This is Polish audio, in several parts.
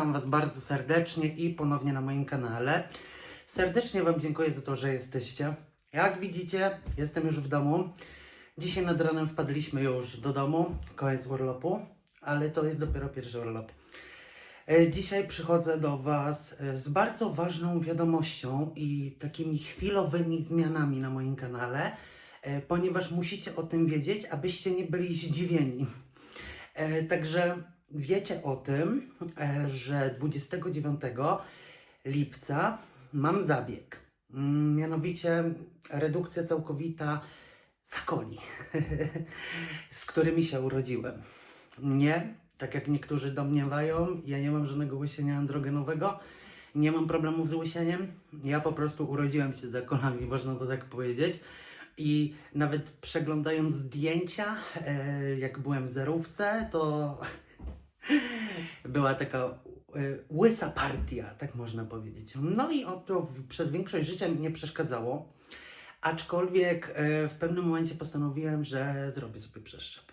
Witam Was bardzo serdecznie i ponownie na moim kanale. Serdecznie Wam dziękuję za to, że jesteście. Jak widzicie, jestem już w domu. Dzisiaj nad ranem wpadliśmy już do domu, koniec urlopu, ale to jest dopiero pierwszy urlop. E, Dzisiaj przychodzę do Was e, z bardzo ważną wiadomością i takimi chwilowymi zmianami na moim kanale, e, ponieważ musicie o tym wiedzieć, abyście nie byli zdziwieni. Także wiecie o tym, e, że 29 lipca mam zabieg. Mm, Mianowicie redukcja całkowita zakoli, z którymi się urodziłem. Nie, tak jak niektórzy domniewają, ja nie mam żadnego łysienia androgenowego, nie mam problemów z łysieniem. Ja po prostu urodziłem się z zakolami, można to tak powiedzieć. I nawet przeglądając zdjęcia, e, jak byłem w zerówce, to była taka e, łysa partia, tak można powiedzieć. No i to przez większość życia mi nie przeszkadzało, aczkolwiek e, w pewnym momencie postanowiłem, że zrobię sobie przeszczep.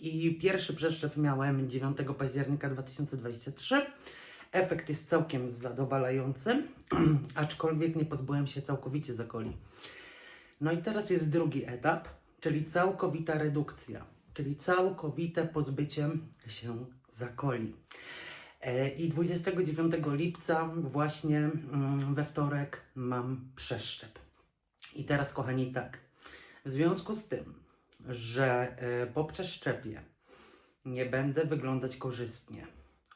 I pierwszy przeszczep miałem 9 października 2023. Efekt jest całkiem zadowalający, aczkolwiek nie pozbyłem się całkowicie zakoli. No i teraz jest drugi etap, czyli całkowita redukcja, czyli całkowite pozbycie się zakoli. E, I 29 lipca, właśnie mm, we wtorek, mam przeszczep. I teraz, kochani, tak. W związku z tym, że e, po przeszczepie nie będę wyglądać korzystnie,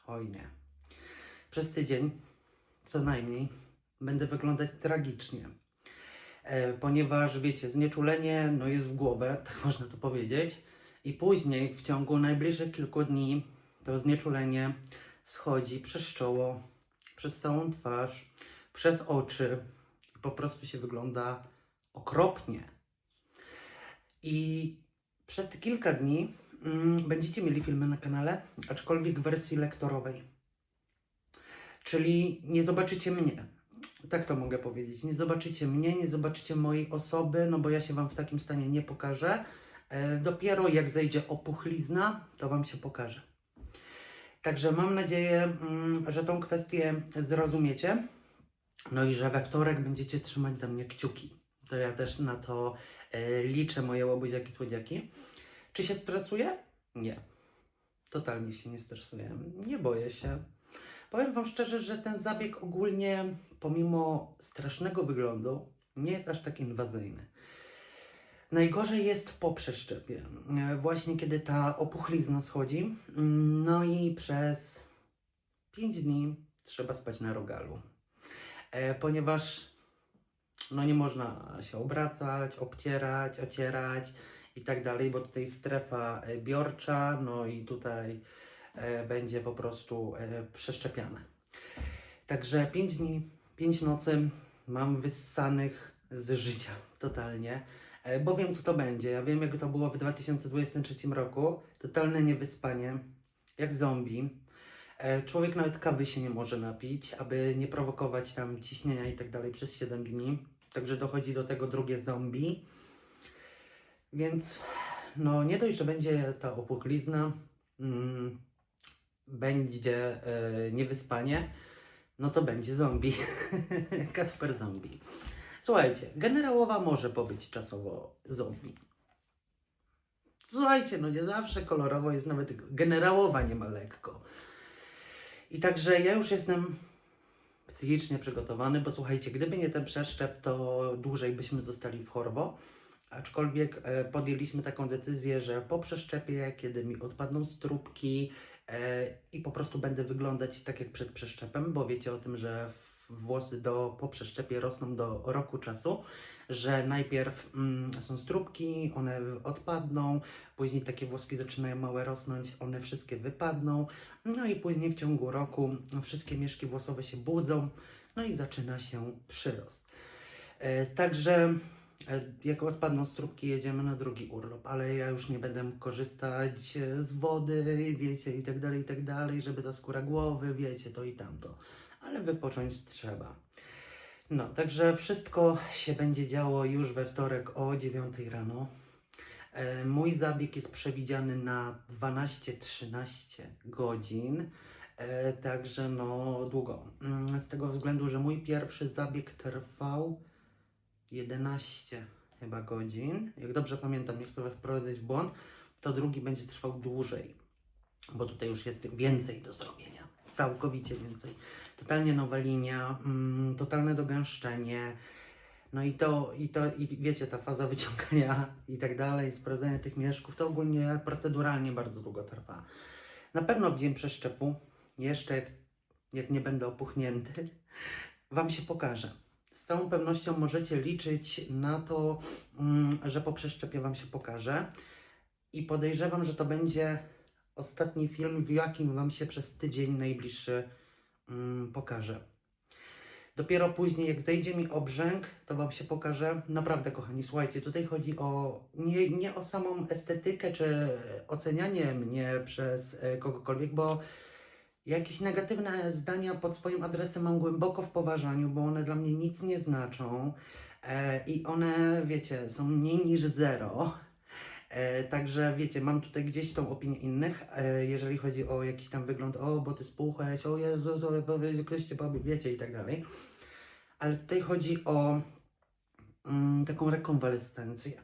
oj nie, przez tydzień co najmniej będę wyglądać tragicznie e, ponieważ wiecie, znieczulenie no, jest w głowę, tak można to powiedzieć, i później w ciągu najbliższych kilku dni to znieczulenie schodzi przez czoło, przez całą twarz, przez oczy po prostu się wygląda okropnie. I przez te kilka dni mm, będziecie mieli filmy na kanale, aczkolwiek w wersji lektorowej. Czyli nie zobaczycie mnie, tak to mogę powiedzieć. Nie zobaczycie mnie, nie zobaczycie mojej osoby, no bo ja się Wam w takim stanie nie pokażę. E, dopiero jak zejdzie opuchlizna, to Wam się pokaże. Także mam nadzieję, mm, że tą kwestię zrozumiecie. No i że we wtorek będziecie trzymać za mnie kciuki. To ja też na to e, liczę, moje łobuziaki, słodziaki. Czy się stresuję? Nie. Totalnie się nie stresuję. Nie boję się. Powiem Wam szczerze, że ten zabieg ogólnie, pomimo strasznego wyglądu, nie jest aż tak inwazyjny. Najgorzej jest po przeszczepie, e, właśnie kiedy ta opuchlizna schodzi. No i przez 5 dni trzeba spać na rogalu, e, ponieważ no nie można się obracać, obcierać, ocierać i tak dalej, bo tutaj strefa e, biorcza, no i tutaj będzie po prostu przeszczepiane. Także 5 dni, 5 nocy mam wyssanych z życia totalnie, bo wiem co to będzie. Ja wiem jak to było w 2023 roku. Totalne niewyspanie, jak zombie. E, Człowiek nawet kawy się nie może napić, aby nie prowokować tam ciśnienia i tak dalej przez 7 dni. Także dochodzi do tego drugie zombie. Więc no nie dość, że będzie ta opuchlizna, mm, będzie e, niewyspanie, no to będzie zombie. Kasper zombie. Słuchajcie, generałowa może pobyć czasowo zombie. Słuchajcie, no nie zawsze kolorowo jest nawet generałowa nie ma lekko. I także ja już jestem psychicznie przygotowany, bo słuchajcie, gdyby nie ten przeszczep, to dłużej byśmy zostali w chorwo. Aczkolwiek e, podjęliśmy taką decyzję, że po przeszczepie, kiedy mi odpadną strubki e, i po prostu będę wyglądać tak jak przed przeszczepem, bo wiecie o tym, że w- włosy do, po przeszczepie rosną do roku czasu, że najpierw mm, są strubki, one odpadną, później takie włoski zaczynają małe rosnąć, one wszystkie wypadną, no i później w ciągu roku wszystkie mieszki włosowe się budzą, no i zaczyna się przyrost. E, Także e, jak odpadną strubki, jedziemy na drugi urlop, ale ja już nie będę korzystać e, z wody, wiecie, i tak dalej, i tak dalej, żeby ta skóra głowy, wiecie, to i tamto. Ale wypocząć trzeba. No, także wszystko się będzie działo już we wtorek o 9 rano. E, Mój zabieg jest przewidziany na 12-13 godzin. E, także no długo. Mm, Z tego względu, że mój pierwszy zabieg trwał 11 chyba godzin. Jak dobrze pamiętam, nie chcę was wprowadzać w błąd, to drugi będzie trwał dłużej, bo tutaj już jest więcej do zrobienia. Całkowicie więcej. Totalnie nowa linia, mm, totalne dogęszczenie. No i to, i to, i wiecie, ta faza wyciągania i tak dalej, sprawdzania tych mieszków, to ogólnie proceduralnie bardzo długo trwa. Na pewno w dzień przeszczepu, jeszcze jak, nie będę opuchnięty, Wam się pokaże. Z całą pewnością możecie liczyć na to, mm, że po przeszczepie Wam się pokaże. I podejrzewam, że to będzie ostatni film, w jakim Wam się przez tydzień najbliższy mm, pokaże. Dopiero później, jak zejdzie mi obrzęk, to Wam się pokaże. Naprawdę, kochani, słuchajcie, tutaj chodzi o nie, nie o samą estetykę czy ocenianie mnie przez e, kogokolwiek, bo jakieś negatywne zdania pod swoim adresem mam głęboko w poważaniu, bo one dla mnie nic nie znaczą e, i one, wiecie, są mniej niż zero. E, także wiecie, mam tutaj gdzieś tą opinię innych, e, jeżeli chodzi o jakiś tam wygląd, o, bo ty spuchłeś, o Jezus, o, ktoś cię powie, wiecie i tak dalej. Ale tutaj chodzi o mm, taką rekonwalescencję.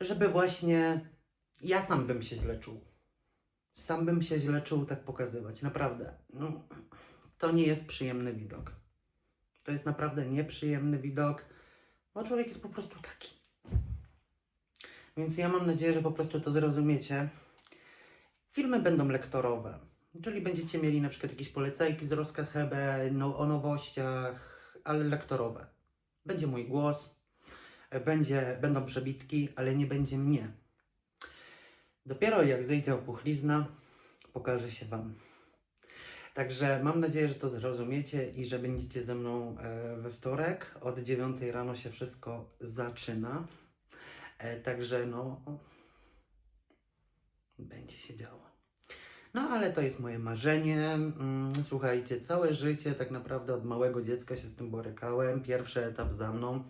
Żeby właśnie ja sam bym się źle czuł. Sam bym się źle czuł tak pokazywać, naprawdę. No, to nie jest przyjemny widok. To jest naprawdę nieprzyjemny widok, bo człowiek jest po prostu taki. Więc ja mam nadzieję, że po prostu to zrozumiecie. Filmy będą lektorowe, czyli będziecie mieli na przykład jakieś polecajki z Rozkaz Hebe no, o nowościach, ale lektorowe. Będzie mój głos, będzie, będą przebitki, ale nie będzie mnie. Dopiero jak zejdzie opuchlizna, pokaże się Wam. Także mam nadzieję, że to zrozumiecie i że będziecie ze mną e, we wtorek. Od 9 rano się wszystko zaczyna. E, Także no, będzie się działo. No ale to jest moje marzenie. Mm, Słuchajcie, całe życie tak naprawdę od małego dziecka się z tym borykałem. Pierwszy etap za mną.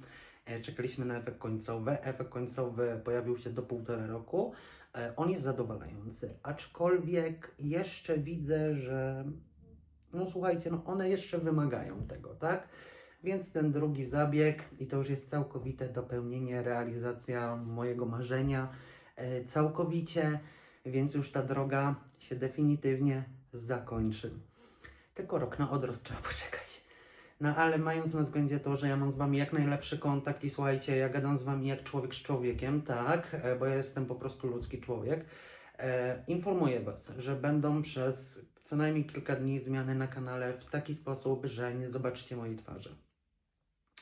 E, Czekaliśmy na efekt końcowy. Efekt końcowy pojawił się do półtora roku. E, On jest zadowalający, aczkolwiek jeszcze widzę, że no słuchajcie, no one jeszcze wymagają tego, tak? Więc ten drugi zabieg i to już jest całkowite dopełnienie, realizacja mojego marzenia e, całkowicie, więc już ta droga się definitywnie zakończy. Tylko rok na odrost trzeba poczekać. No ale mając na względzie to, że ja mam z wami jak najlepszy kontakt i słuchajcie, ja gadam z wami jak człowiek z człowiekiem, tak, e, bo ja jestem po prostu ludzki człowiek, e, informuję was, że będą przez co najmniej kilka dni zmiany na kanale w taki sposób, że nie zobaczycie mojej twarzy.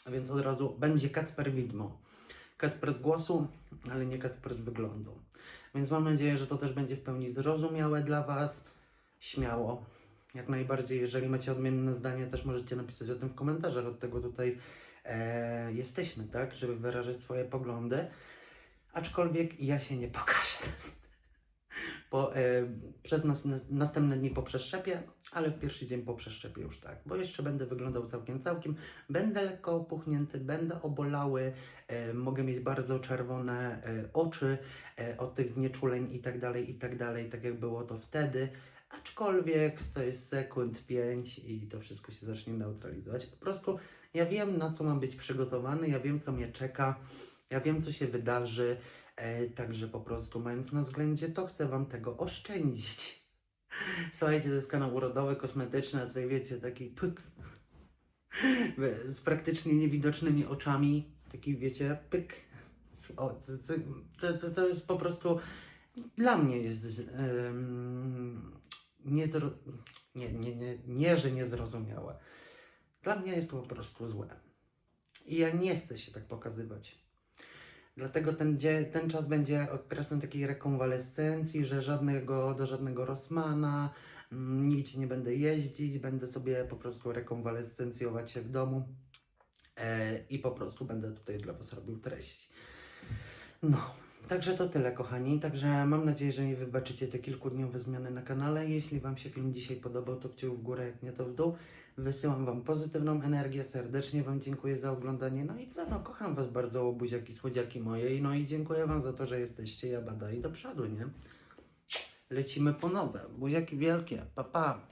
Więc od razu będzie Kacper Widmo. Kacper z głosu, ale nie Kacper z wyglądu. Więc mam nadzieję, że to też będzie w pełni zrozumiałe dla Was. Śmiało. Jak najbardziej, jeżeli macie odmienne zdanie, też możecie napisać o tym w komentarzach. Od tego tutaj e, jesteśmy, tak? Żeby wyrażać swoje poglądy. Aczkolwiek ja się nie pokażę. Po, e, przez nas, następne dni po przeszczepie, ale w pierwszy dzień po przeszczepie już tak. Bo jeszcze będę wyglądał całkiem, całkiem. Będę lekko opuchnięty, będę obolały, e, mogę mieć bardzo czerwone e, oczy e, od tych znieczuleń i tak dalej, i tak dalej, tak jak było to wtedy. Aczkolwiek to jest sekund 5 i to wszystko się zacznie neutralizować. Po prostu ja wiem, na co mam być przygotowany, ja wiem, co mnie czeka, ja wiem, co się wydarzy. E, także po prostu, mając na względzie to, chcę Wam tego oszczędzić. Słuchajcie, to jest kanał urodowy, kosmetyczny, a tutaj wiecie, taki pyk z praktycznie niewidocznymi oczami. Taki, wiecie, pyk. O, to, to, to, jest po prostu dla mnie jest um, niezro... nie, nie, nie, nie, że niezrozumiałe. Dla mnie jest to po prostu złe. I ja nie chcę się tak pokazywać. Dlatego ten, ten czas będzie okresem takiej rekonwalescencji, że żadnego, do żadnego Rossmana, mm, nigdzie nie będę jeździć, będę sobie po prostu rekonwalescencjować się w domu e, i po prostu będę tutaj dla Was robił treści. No, także to tyle, kochani. Także mam nadzieję, że mi wybaczycie te kilkudniowe zmiany na kanale. Jeśli Wam się film dzisiaj podobał, to kciuk w górę, jak nie to w dół. Wysyłam Wam pozytywną energię, serdecznie Wam dziękuję za oglądanie. No i co, no kocham Was bardzo, buziaki, słodziaki moje. No i dziękuję Wam za to, że jesteście, ja bada i do przodu, nie? lecimy po nowe. Buziaki wielkie, pa pa.